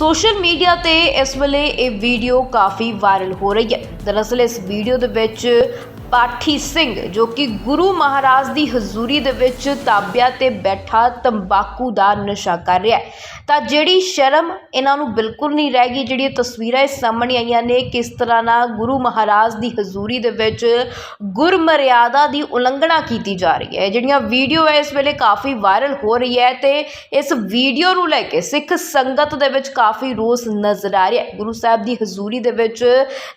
Social media ਤੇ ਇਸ ਵੇਲੇ ਇਹ ਵੀਡੀਓ ਕਾਫੀ ਵਾਇਰਲ ਹੋ ਰਹੀ ਹੈ। ਦਰਅਸਲ ਇਸ ਵੀਡੀਓ ਦੇ ਵਿੱਚ ਪਾਠੀ ਸਿੰਘ, ਜੋ ਕਿ ਗੁਰੂ ਮਹਾਰਾਜ ਦੀ ਹਜ਼ੂਰੀ ਦੇ ਵਿੱਚ ਤਾਬਿਆ ਤੇ ਬੈਠਾ ਤੰਬਾਕੂ ਦਾ ਨਸ਼ਾ ਕਰ ਰਿਹਾ ਹੈ। ਤਾਂ ਜਿਹੜੀ ਸ਼ਰਮ ਇਹਨਾਂ ਨੂੰ ਬਿਲਕੁਲ ਨਹੀਂ ਰਹਿ ਗਈ ਜਿਹੜੀ ਤਸਵੀਰਾਂ ਇਹ ਸਾਹਮਣੇ ਆਈਆਂ ਨੇ ਕਿਸ ਤਰ੍ਹਾਂ ਨਾਲ ਗੁਰੂ ਮਹਾਰਾਜ ਦੀ ਹਜ਼ੂਰੀ ਦੇ ਵਿੱਚ ਗੁਰਮਰਿਆਦਾ ਦੀ ਉਲੰਘਣਾ ਕੀਤੀ ਜਾ ਰਹੀ ਹੈ। ਜਿਹੜੀਆਂ ਵੀਡੀਓ ਹੈ, ਇਸ ਵੇਲੇ ਕਾਫੀ ਵਾਇਰਲ ਹੋ ਰਹੀ ਹੈ ਤੇ ਇਸ ਵੀਡੀਓ ਨੂੰ ਲੈ ਕੇ ਸਿੱਖ ਸੰਗਤ ਦੇ ਵਿੱਚ ਕਾਫੀ ਰੋਸ ਨਜ਼ਰ ਆ ਰਿਹਾ ਹੈ। ਗੁਰੂ ਸਾਹਿਬ ਦੀ ਹਜ਼ੂਰੀ ਦੇ ਵਿੱਚ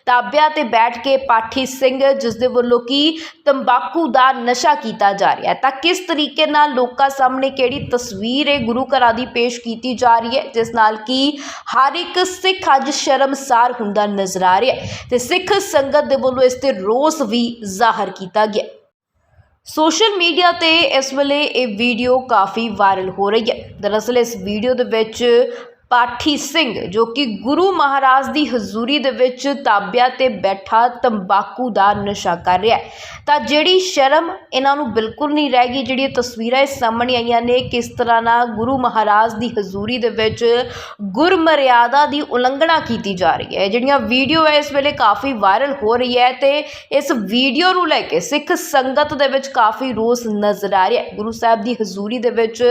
ਤਾਬਿਆ ਤੇ ਬੈਠ ਕੇ ਪਾਠੀ ਸਿੰਘ, ਜਿਸ ਦੇ ਵੱਲੋਂ ਕੀ ਤੰਬਾਕੂ ਦਾ ਨਸ਼ਾ ਕੀਤਾ ਜਾ ਰਿਹਾ ਹੈ? ਤਾਂ ਕਿਸ ਤਰੀਕੇ ਨਾਲ ਲੋਕਾਂ ਸਾਹਮਣੇ ਕਿਹੜੀ ਤਸਵੀਰ ਹੈ ਗੁਰੂ ਘਰਾਂ ਦੀ ਪੇਸ਼ ਕੀਤੀ ਜਾ ਰਹੀ ਹੈ? ਜਿਸ ਨਾਲ ਕਿ ਹਰ ਇੱਕ ਸਿੱਖ ਅੱਜ ਸ਼ਰਮਸਾਰ ਹੁੰਦਾ ਨਜ਼ਰ ਆ ਰਿਹਾ ਹੈ ਤੇ ਸਿੱਖ ਸੰਗਤ ਦੇ ਵੱਲੋਂ ਇਸ ਤੇ ਰੋਸ ਵੀ ਜ਼ਾਹਰ ਕੀਤਾ ਗਿਆ ਸੋਸ਼ਲ ਮੀਡੀਆ ਤੇ ਇਸ ਵੇਲੇ ਇਹ ਵੀਡੀਓ ਕਾਫੀ ਵਾਇਰਲ ਹੋ ਰਹੀ ਹੈ। ਦਰਅਸਲ ਇਸ ਵੀਡੀਓ ਦੇ ਵਿੱਚ ਪਾਠੀ ਸਿੰਘ, ਜੋ ਕਿ ਗੁਰੂ ਮਹਾਰਾਜ ਦੀ ਹਜ਼ੂਰੀ ਦੇ ਵਿੱਚ ਤਾਬਿਆ ਤੇ ਬੈਠਾ ਤੰਬਾਕੂ ਦਾ ਨਸ਼ਾ ਕਰ ਰਿਹਾ ਹੈ। ਤਾਂ ਜਿਹੜੀ ਸ਼ਰਮ ਇਹਨਾਂ ਨੂੰ ਬਿਲਕੁਲ ਨਹੀਂ ਰਹਿ ਗਈ ਜਿਹੜੀ ਤਸਵੀਰਾਂ ਇਹ ਸਾਹਮਣੇ ਆਈਆਂ ਨੇ ਕਿਸ ਤਰ੍ਹਾਂ ਨਾਲ ਗੁਰੂ ਮਹਾਰਾਜ ਦੀ ਹਜ਼ੂਰੀ ਦੇ ਵਿੱਚ ਗੁਰਮਰਿਆਦਾ ਦੀ ਉਲੰਘਣਾ ਕੀਤੀ ਜਾ ਰਹੀ ਹੈ। ਜਿਹੜੀਆਂ ਵੀਡੀਓ ਹੈ, ਇਸ ਵੇਲੇ ਕਾਫੀ ਵਾਇਰਲ ਹੋ ਰਹੀ ਹੈ ਤੇ ਇਸ ਵੀਡੀਓ ਨੂੰ ਲੈ ਕੇ ਸਿੱਖ ਸੰਗਤ ਦੇ ਵਿੱਚ ਕਾਫੀ ਰੋਸ ਨਜ਼ਰ ਆ ਰਿਹਾ ਹੈ। ਗੁਰੂ ਸਾਹਿਬ ਦੀ ਹਜ਼ੂਰੀ ਦੇ ਵਿੱਚ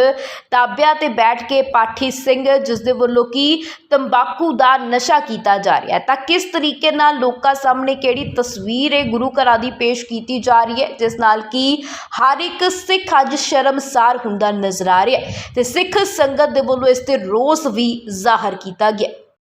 ਤਾਬਿਆ ਤੇ ਬੈਠ ਕੇ ਪਾਠੀ ਸਿੰਘ ਜਿਸ ਦੇ ਵੱਲੋਂ ਵੱਲੋਂ ਕੀ ਤੰਬਾਕੂ ਦਾ ਨਸ਼ਾ ਕੀਤਾ ਜਾ ਰਿਹਾ ਹੈ। ਤਾਂ ਕਿਸ ਤਰੀਕੇ ਨਾਲ ਲੋਕਾਂ ਸਾਹਮਣੇ ਕਿਹੜੀ ਤਸਵੀਰ ਹੈ ਗੁਰੂ ਘਰਾਂ ਦੀ ਪੇਸ਼ ਕੀਤੀ ਜਾ ਰਹੀ ਹੈ, ਜਿਸ ਨਾਲ ਕਿ ਹਰ ਇੱਕ ਸਿੱਖ ਅੱਜ ਸ਼ਰਮਸਾਰ ਹੁੰਦਾ ਨਜ਼ਰ ਆ ਰਿਹਾ ਹੈ ਤੇ ਸਿੱਖ ਸੰਗਤ ਦੇ ਵੱਲੋਂ ਇਸ ਤੇ ਰੋਸ ਵੀ ਜ਼ਾਹਰ ਕੀਤਾ ਗਿਆ